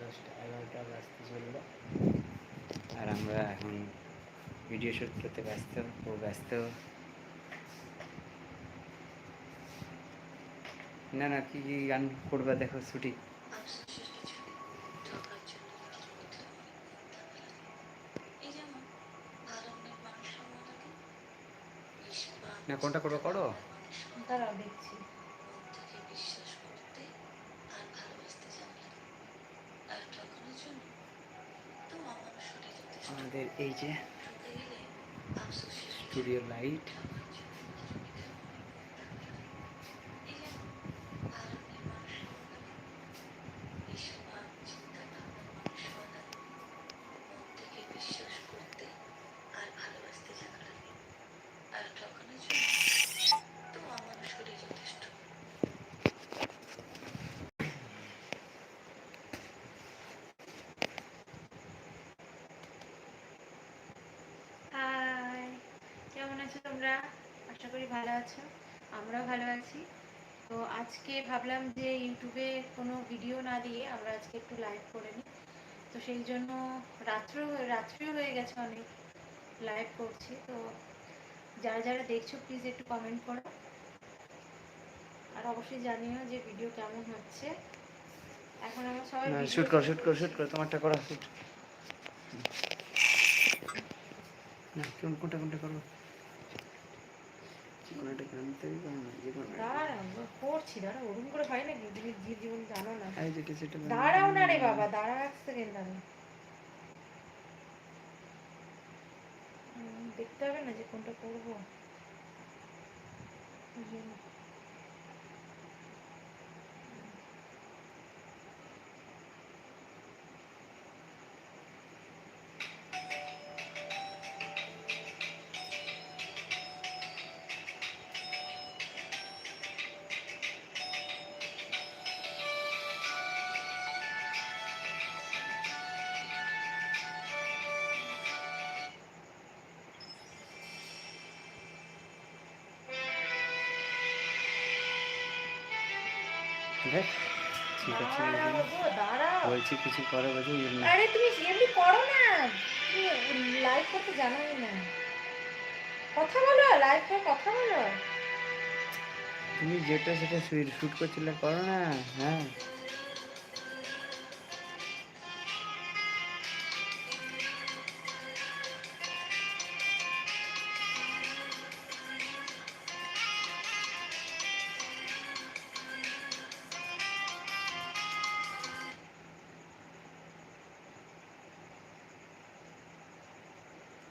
দশটা, এগারোটা বাজতে চলল। আর আমরা এখন ভিডিও শ্যুট করতে ব্যস্ত, ও ব্যস্ত। না না, কি কি গান করবা দেখো, ছুটি। না, কোনটা করব, করো? দেখছি মন থেকে বিশ্বাস করতে আর ভালোবাসতে জানলে আর ঠকানোর জন্য তো আমার শরীর যথেষ্ট আমাদের এই যে স্টুডিও লাইট ঠকার জন্য নিজের মধ্যে এই যেমন ভালো অনেক মানুষ আমাদেরকে বিশ্বাস চিন্তা ভাবনার মানুষ বানায় মন থেকে বিশ্বাস করতে আর ভালোবাসতে জানা লাগে আর ঠকানোর জন্য তো আমার শরীর যথেষ্ট হাই কেমন আছো তোমরা? আশা করি ভালো আছো। আমরাও ভালো আছি। তো আজকে ভাবলাম যে ইউটিউবে কোনো ভিডিও না দিয়ে আমরা আজকে একটু লাইভ করে নিই। তো সেই জন্য রাত্র রাত্রিও হয়ে গেছে অনেক লাইভ করছি। তো যারা যারা দেখছ প্লিজ একটু কমেন্ট করো। আর অবশ্যই জানিও যে ভিডিও কেমন হচ্ছে। এখন আমরা সবাই শুট করো শুট করো শুট করো তোমারটা করো শুট না কোন কোনটা কোনটা করব কোনো একটা গান তৈরি করো না যে কোনো। দাঁড়াও করছি দাঁড়াও ওরকম করে হয় নাকি? তুমি জীবন জানো না। আই যেটা সেটা দাঁড়াও না রে বাবা দাঁড়াও এক সেকেন্ড দাঁড়াও। দেখতে হবে না যে কোনটা করব। ওই জন্য। ঠিক আছে দাঁড়াও গো, দাঁড়াও বলছি কিছু করো বলছি আরে তুমি করো না। তুমি লাইভ করতে জানোই না। কথা বলো লাইভ করে কথা বলো। তুমি যেটা সেটা শুট করছিলে করো না হ্যাঁ?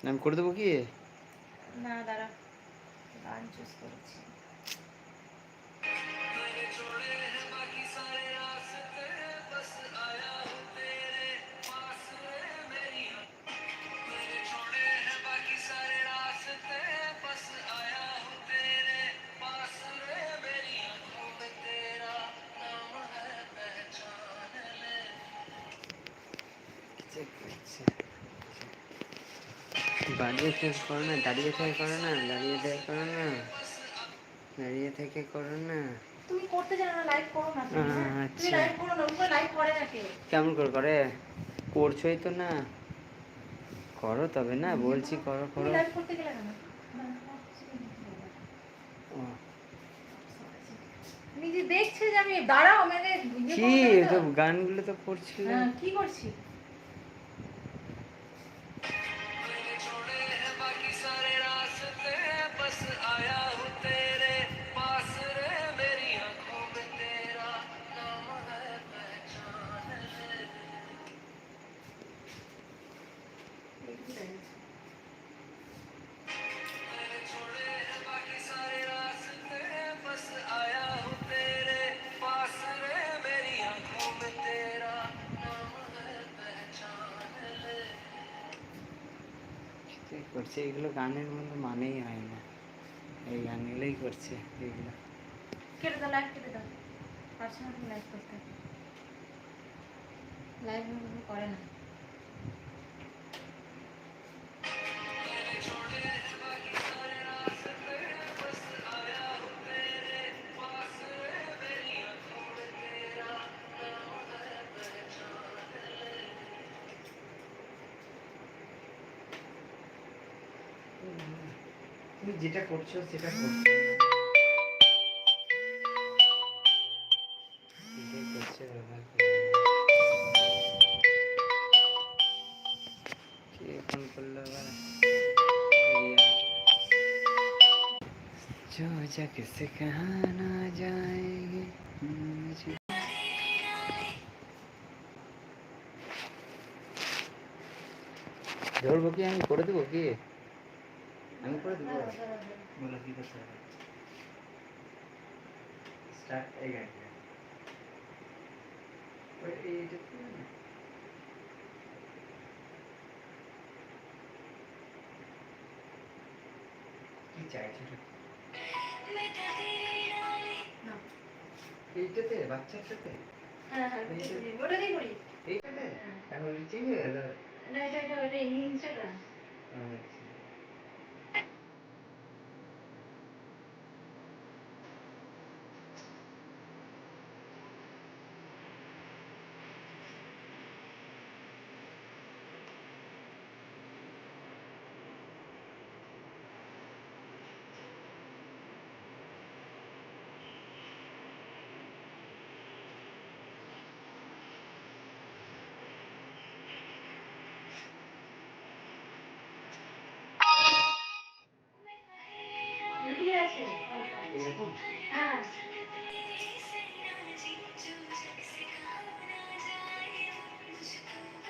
আমি করে দেবো কি? না দাঁড়া। গান চুজ করেছি। দাঁড়িয়ে থেকে করো না দাঁড়িয়ে থেকে করো না দাঁড়িয়ে থেকে করো না দাঁড়িয়ে থেকে করো না। তুমি করতে জানো না লাইভ করো না তুমি, হ্যাঁ? আচ্ছা। লাইভ করো না লাইভ করে না কে কেমন করে করে? করছোই তো না। করো তবে না বলছি করো করো। লাইভ করতে গেলে ও, নিজে দেখছে যে আমি দাঁড়াও মানে কি তো। গানগুলো তো করছিলাম হ্যাঁ, কি করছি? করছে, এগুলো গানের মধ্যে মানেই হয় না। এই গানগুলোই করছে, এগুলো। লাইভ কেটে লাইভ করতে লাইভ করে না। যেটা করছো সেটা করছো যেটাই করছো ব্যবহার করো। কে ফোন করলো আবার রিয়া। जो जग से कहा ना जाएंगे मुझे ধরবো কি আমি করে দেবো কি আমি করে দেবো। বলো কি করতে হবে? স্টার্ট এই গাড়িটা এইটা কি চাইছো এইটাতে বাচ্চাটাতে? হ্যাঁ হ্যাঁ করি। এইটাতে? হ্যাঁ। এখন রিচিং হয়ে গেল। না এটা এটা এটা ইনস্টাগ্রাম আচ্ছা কি আছে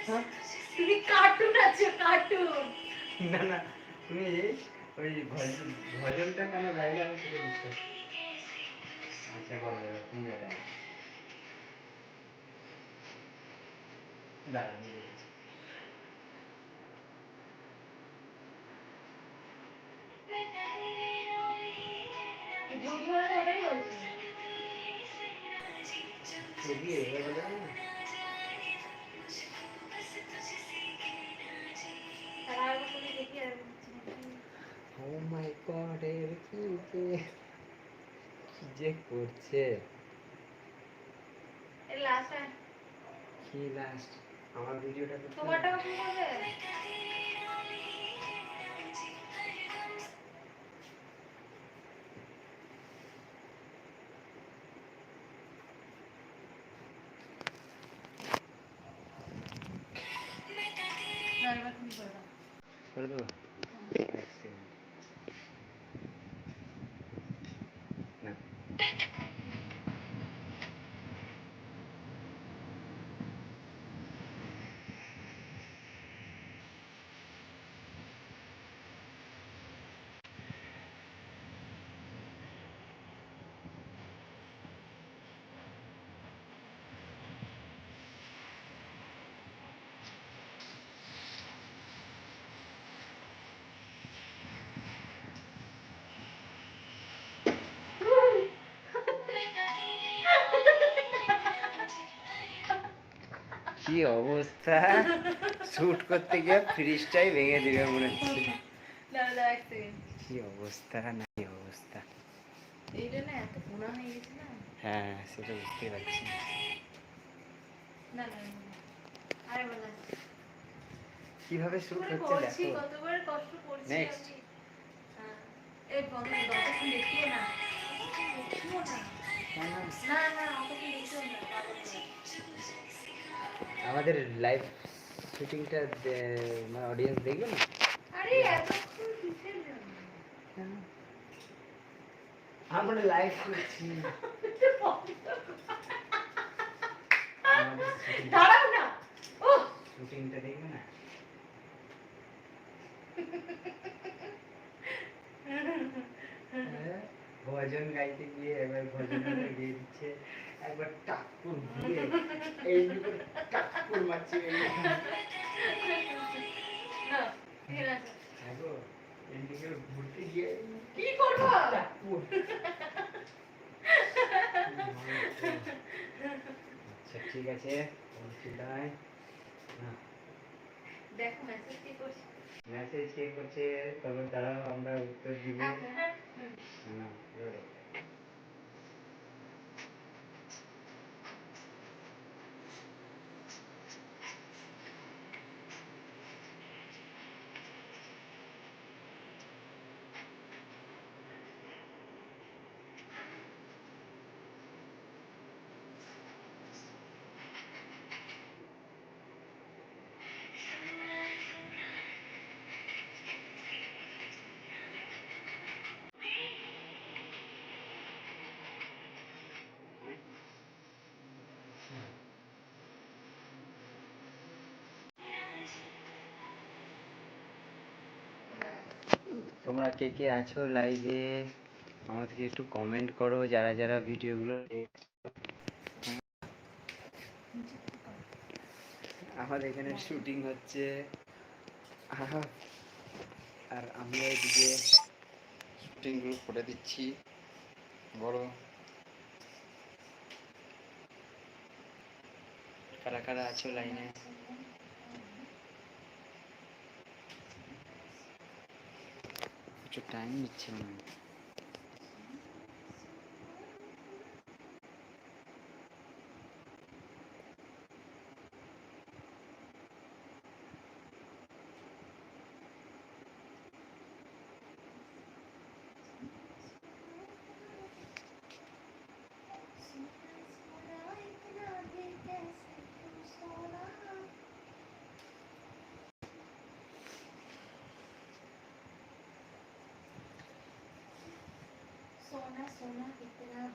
হ্যাঁ? তুমি কার্টুন আছে কার্টুন না না তুমি ওই ভজন ভজনটা কেন গাইলে আমি সেটা বুঝতে। আচ্ছা গাইলে দাঁড়া আমি বলছি। ঝুঁকি মানে ওটাই বলছি ছবি এবার বাজাবে না? তারা আর বলে দেখি আর বলছি নাকি। Oh my god, এর কি যে কি যে করছে এই লাস্ট কি লাস্ট আমার ভিডিওটা করতে তোমারটাও কি করবে এবার তুমি করে দাও করে দেবো কি অবস্থা? শুট করতে গিয়ে ফ্রিজটাই ভেঙে দিবে মনে হচ্ছে। না না কি অবস্থা না কি অবস্থা? না হয়ে না? সেটা বুঝতে পারছি না। না না, না। কীভাবে শুট হচ্ছে দেখো। কতবার কষ্ট করছি আমাদের লাইভ শুটিংটা মানে অডিয়েন্স দেখবে না? আমরা লাইভ করছি। দাঁড়াও না। ও শুটিংটা দেখবে না? ভজন গাইতে গিয়ে এবার ভজন গিয়ে দিচ্ছে। একবার টাকুর ঘুরে এই টাকুর মারছে ঘুরতে গিয়ে কি করব? আচ্ছা ঠিক আছে অসুবিধা নাই না। দেখো মেসেজ কি করছি। মেসেজ কে করছে তবে তারা আমরা উত্তর দিব। আচ্ছা না, এবারে। তোমরা কে কে আছো লাইভে আমাদেরকে একটু কমেন্ট করো, যারা যারা ভিডিওগুলো আমাদের এখানে শুটিং হচ্ছে। আর আমরা এদিকে শুটিংগুলো করে দিচ্ছি। বড় কারা কারা আছো লাইনে প্রচুর টাইম নিচ্ছে una zona que te la.